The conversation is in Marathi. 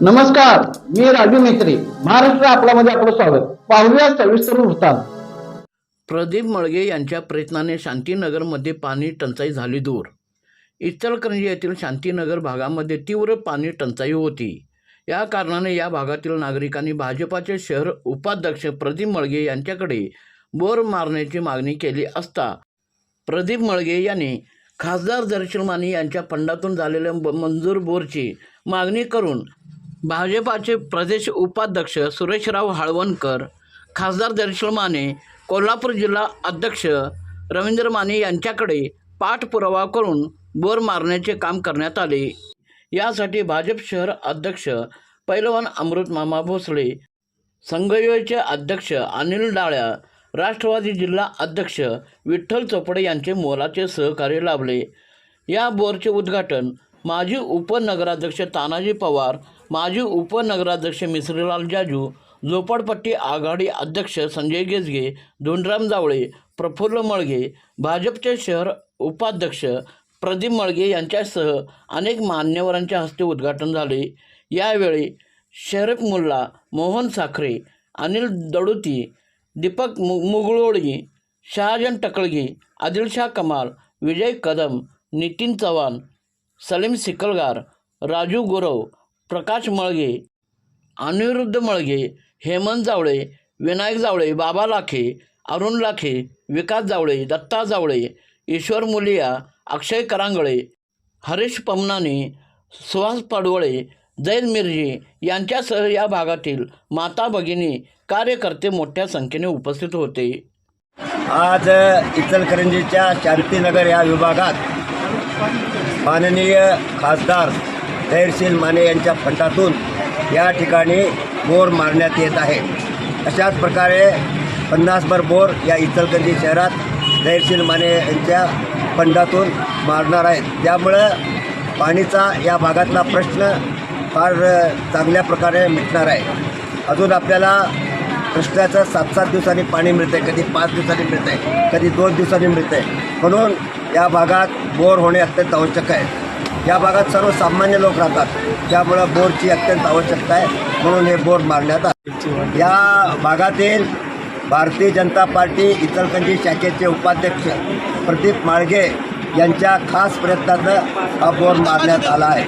नमस्कार मी राजू मेत्री. महाराष्ट्र आपल्यामध्ये आपलं स्वागत. पाहूया सविस्तर वृत्तांत. प्रदीप मळगे यांच्या प्रयत्नाने शांतीनगरमध्ये पाणी टंचाई झाली दूर. इचलकरंजी येथील शांतीनगर भागामध्ये तीव्र पाणी टंचाई होती. या कारणाने या भागातील नागरिकांनी भाजपाचे शहर उपाध्यक्ष प्रदीप मळगे यांच्याकडे बोर मारण्याची मागणी केली असता प्रदीप मळगे यांनी खासदार दर्शन माने यांच्या फंडातून झालेल्या मंजूर बोरची मागणी करून भाजपाचे प्रदेश उपाध्यक्ष सुरेशराव हाळवणकर खासदार दर्शन माने कोल्हापूर जिल्हा अध्यक्ष रवींद्र माने यांच्याकडे पाठपुरावा करून बोर मारण्याचे काम करण्यात आले. यासाठी भाजप शहर अध्यक्ष पैलवान अमृत मामा भोसले संघयोचे अध्यक्ष अनिल डाळ्या राष्ट्रवादी जिल्हा अध्यक्ष विठ्ठल चोपडे यांचे मोलाचे सहकार्य लाभले. या बोरचे उद्घाटन माजी उपनगराध्यक्ष तानाजी पवार माजी उपनगराध्यक्ष मिश्रीलाल जाजू झोपडपट्टी आघाडी अध्यक्ष संजय गेजगे धोंडराम जावळे प्रफुल्ल मळगे भाजपचे शहर उपाध्यक्ष प्रदीप मळगे यांच्यासह अनेक मान्यवरांच्या हस्ते उद्घाटन झाले. यावेळी शरफ मुल्ला मोहन साखरे अनिल दडुती दीपक मु मुगळोळी शहाजन टकळगी आदिलशाह कमाल विजय कदम नितीन चव्हाण सलीम सिकलगार राजू गुरव प्रकाश मळगे अनिरुद्ध मळगे हेमंत जावळे विनायक जावळे बाबा लाखे अरुण लाखे विकास जावळे दत्ता जावळे ईश्वर मुलिया अक्षय करांगळे हरीश पमनाने सुहास पडवळे जैद मिर्जी यांच्यासह या भागातील माता भगिनी कार्यकर्ते मोठ्या संख्येने उपस्थित होते. आज इचलकरंजीच्या शांतीनगर या विभागात माननीय खासदार धैर्यशील माने यांच्या फंडातून या ठिकाणी बोर मारण्यात येत आहे. अशाच प्रकारे पन्नासभर बोर या इचलकरंजी शहरात धैर्यशील माने यांच्या फंडातून मारणार आहेत. त्यामुळं पाणीचा या भागातला प्रश्न फार चांगल्या प्रकारे मिटणार आहे. अजून आपल्याला कृष्णाचं सात सात दिवसांनी पाणी मिळतं आहे कधी पाच दिवसांनी मिळतं आहे कधी दोन दिवसांनी मिळतं आहे म्हणून या भागात बोर होणे अत्यंत आवश्यक आहे. या भागात सर्वसामान्य लोक राहतात. त्यामुळं बोरची अत्यंत आवश्यकता आहे. म्हणून हे बोर मारण्यात आले. या भागातील भारतीय जनता पार्टी इचलकरंजी शाखेचे उपाध्यक्ष प्रदीप माळगे यांच्या खास प्रयत्नानं हा बोर मारण्यात आला आहे.